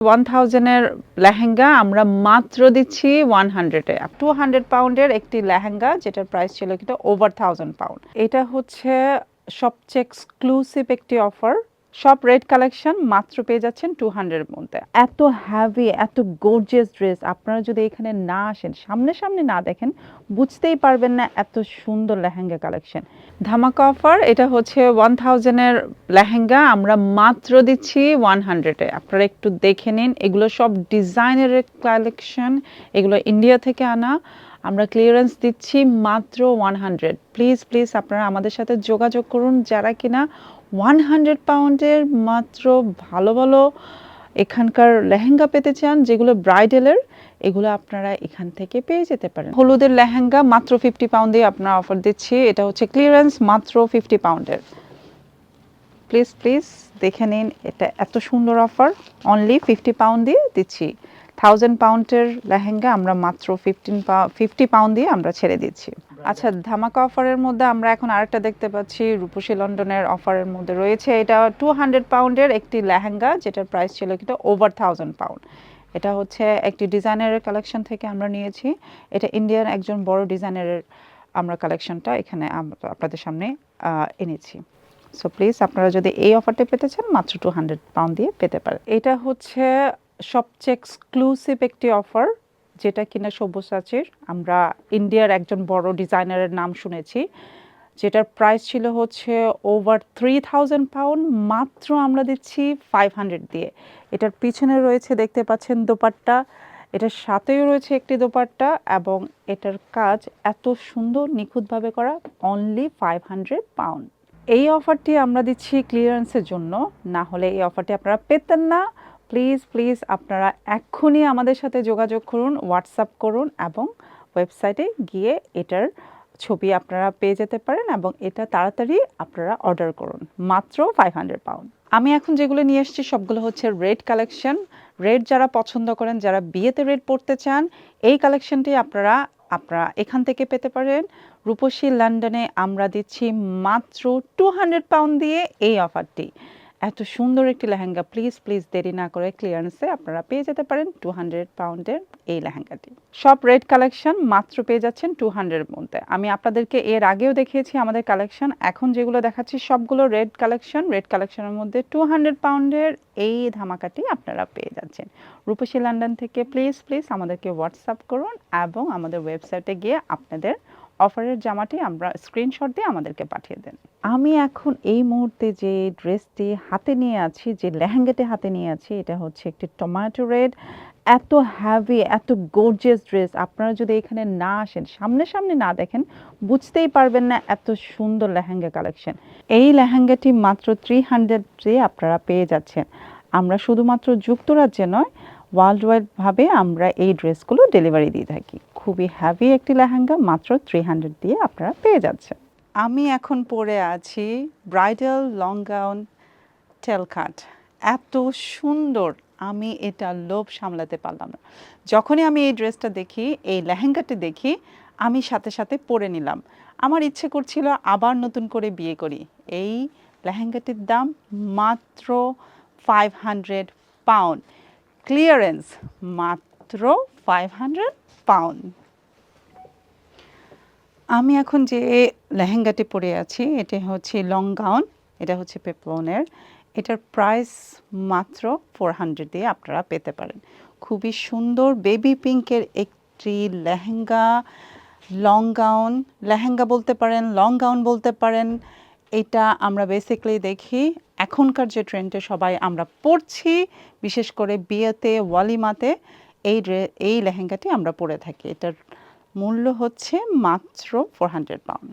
One থাউজেন্ডের lehenga আমরা মাত্র দিচ্ছি ওয়ান হান্ড্রেডে টু হান্ড্রেড পাউন্ডের একটি লেহেঙ্গা, যেটার প্রাইস ছিল কিন্তু ওভার থাউজেন্ড পাউন্ড এটা হচ্ছে সবচেয়ে এক্সক্লুসিভ একটি অফার সব রেড কালেকশন মাত্র পেয়ে যাচ্ছেন টু হান্ড্রেডের মধ্যে। এত হ্যাভি এত গোর্জিয়াস ড্রেস আপনারা যদি এখানে না আসেন সামনে সামনে না দেখেন, বুঝতেই পারবেন না এত সুন্দর লেহেঙ্গা কালেকশন। ধামাকা অফার এটা হচ্ছে ওয়ান থাউজেন্ডের লেহেঙ্গা, আমরা মাত্র দিচ্ছি ওয়ান হান্ড্রেডে আপনারা একটু দেখে নিন, এগুলো সব ডিজাইনের কালেকশন, এগুলো ইন্ডিয়া থেকে আনা। আমরা ক্লিয়ারেন্স দিচ্ছি মাত্র ওয়ান হান্ড্রেড প্লিজ প্লিজ আপনারা আমাদের সাথে যোগাযোগ করুন, যারা কিনা ওয়ান হান্ড্রেড পাউন্ডের মাত্র ভালো ভালো এখানকার লেহেঙ্গা পেতে চান, যেগুলো ব্রাইডালের, এগুলো আপনারা এখান থেকে পেয়ে যেতে পারেন। হলুদের লেহেঙ্গা মাত্র ফিফটি পাউন্ডে আপনারা অফার দিচ্ছি, এটা হচ্ছে ক্লিয়ারেন্স মাত্র ফিফটি পাউন্ডের প্লিজ প্লিজ দেখে নিন, এটা এত সুন্দর অফার অনলি ফিফটি পাউন্ড দিয়ে দিচ্ছি। থাউজেন্ড পাউন্ডের লেহেঙ্গা আমরা মাত্র ফিফটিন ফিফটি পাউন্ড দিয়ে আমরা ছেড়ে দিচ্ছি। আচ্ছা ধামাকা অফারের মধ্যে আমরা এখন আরেকটা দেখতে পাচ্ছি। রূপসী লন্ডনের অফারের মধ্যে রয়েছে। এটা টু হান্ড্রেড পাউন্ডের একটি লেহেঙ্গা যেটার প্রাইস ছিল কিন্তু ওভার থাউজেন্ড পাউন্ড এটা হচ্ছে একটি ডিজাইনারের কালেকশন থেকে আমরা নিয়েছি। এটা ইন্ডিয়ান একজন বড় ডিজাইনারের আমরা কালেকশনটা এখানে আপনাদের সামনে এনেছি। সো প্লিজ আপনারা যদি এই অফারটা পেতে চান মাত্র টু হান্ড্রেড পাউন্ড দিয়ে পেতে পারেন। এটা হচ্ছে সবচেয়ে এক্সক্লুসিভ একটি অফার। যেটা কিনা সব্যসাচীর, আমরা ইন্ডিয়ার একজন বড় ডিজাইনারের নাম শুনেছি, যেটার প্রাইস ছিল হচ্ছে ওভার থ্রি থাউজেন্ড পাউন্ড মাত্র আমরা দিচ্ছি ফাইভ হান্ড্রেড দিয়ে। এটার পিছনে রয়েছে, দেখতে পাচ্ছেন দোপাট্টা, এটার সাথেও রয়েছে একটি দোপাট্টা এবং এটার কাজ এত সুন্দর, নিখুঁতভাবে করা অনলি ফাইভ হান্ড্রেড পাউন্ড এই অফারটি আমরা দিচ্ছি ক্লিয়ারেন্সের জন্য, না হলে এই অফারটি আপনারা পেতেন না। প্লিজ প্লিজ আপনারা এক্ষুনি আমাদের সাথে যোগাযোগ করুন হোয়াটসঅ্যাপ করুন এবং ওয়েবসাইটে গিয়ে এটার ছবি আপনারা পেয়ে যেতে পারেন এবং এটা তাড়াতাড়ি আপনারা অর্ডার করুন। মাত্র ফাইভ হান্ড্রেড পাউন্ড আমি এখন যেগুলো নিয়ে এসেছি সবগুলো হচ্ছে রেড কালেকশন রেড যারা পছন্দ করেন, যারা বিয়েতে রেড পড়তে চান, এই কালেকশনটি আপনারা আপনারা এখান থেকে পেতে পারেন। রূপসী লন্ডনে আমরা দিচ্ছি মাত্র টু হান্ড্রেড পাউন্ড দিয়ে এই অফারটি এত সুন্দর একটি লেহেঙ্গা প্লিজ প্লিজ দেরি না করে ক্লিয়ারেন্সে আপনারা পেয়ে যেতে পারেন টু হান্ড্রেড পাউন্ডের এই লেহেঙ্গাটি। সব রেড কালেকশন মাত্র পেয়ে যাচ্ছেন টু হান্ড্রেডের মধ্যে। আমি আপনাদেরকে এর আগেও দেখিয়েছি আমাদের কালেকশন এখন যেগুলো দেখাচ্ছি সবগুলো রেড কালেকশন রেড কালেকশনের মধ্যে টু হান্ড্রেড পাউন্ডের এই ধামাকাটি আপনারা পেয়ে যাচ্ছেন। রূপসী লন্ডন থেকে প্লিজ প্লিজ আমাদেরকে হোয়াটসঅ্যাপ করুন এবং আমাদের ওয়েবসাইটে গিয়ে আপনাদের অফারের জামাটি আমরা স্ক্রিনশট দিয়ে আমাদেরকে পাঠিয়ে দেন। আমি এখন এই মুহূর্তে যে ড্রেসটি হাতে নিয়ে আছি, যে লেহেঙ্গাটি হাতে নিয়ে আছি, এটা হচ্ছে একটি টমেটো রেড এত হ্যাভি এত গোর্জিয়াস ড্রেস আপনারা যদি এখানে না আসেন সামনে সামনে না দেখেন, বুঝতেই পারবেন না এত সুন্দর লেহেঙ্গা কালেকশন এই লেহেঙ্গাটি মাত্র থ্রি হান্ড্রেডে আপনারা পেয়ে যাচ্ছেন। আমরা শুধুমাত্র যুক্তরাজ্যে নয় ওয়ার্ল্ড ওয়াইডভাবে আমরা এই ড্রেসগুলো ডেলিভারি দিয়ে থাকি। খুবই হ্যাভি একটি লেহেঙ্গা, মাত্র থ্রি হান্ড্রেড দিয়ে আপনারা পেয়ে যাচ্ছেন। আমি এখন পরে আছি ব্রাইডাল লং গাউন টেলকাট এত সুন্দর আমি এটা লোভ সামলাতে পারলাম না। যখনই আমি এই ড্রেসটা দেখি, এই লেহেঙ্গাটি দেখি, আমি সাথে সাথে পরে নিলাম। আমার ইচ্ছে করছিল আবার নতুন করে বিয়ে করি। এই লেহেঙ্গাটির দাম মাত্র ফাইভ হান্ড্রেড পাউন্ড ক্লিয়ারেন্স মাত্র ফাইভ হান্ড্রেড পাউন্ড আমি এখন যে লেহেঙ্গাটি পরে আছি, এটা হচ্ছে লং গাউন এটা হচ্ছে পেপলনের এটার প্রাইস মাত্র ফোর হান্ড্রেড দিয়ে আপনারা পেতে পারেন। খুবই সুন্দর বেবি পিঙ্কের একটি লেহেঙ্গা লং গাউন লেহেঙ্গা বলতে পারেন লং গাউন বলতে পারেন এটা আমরা বেসিক্যালি দেখি, এখনকার যে ট্রেন্ডে সবাই আমরা পড়ছি, বিশেষ করে বিয়েতে, ওয়ালিমাতে, এই এই লেহেঙ্গাটি আমরা পরে থাকি। এটার মূল্য হচ্ছে মাত্র ফোর হান্ড্রেড পাউন্ড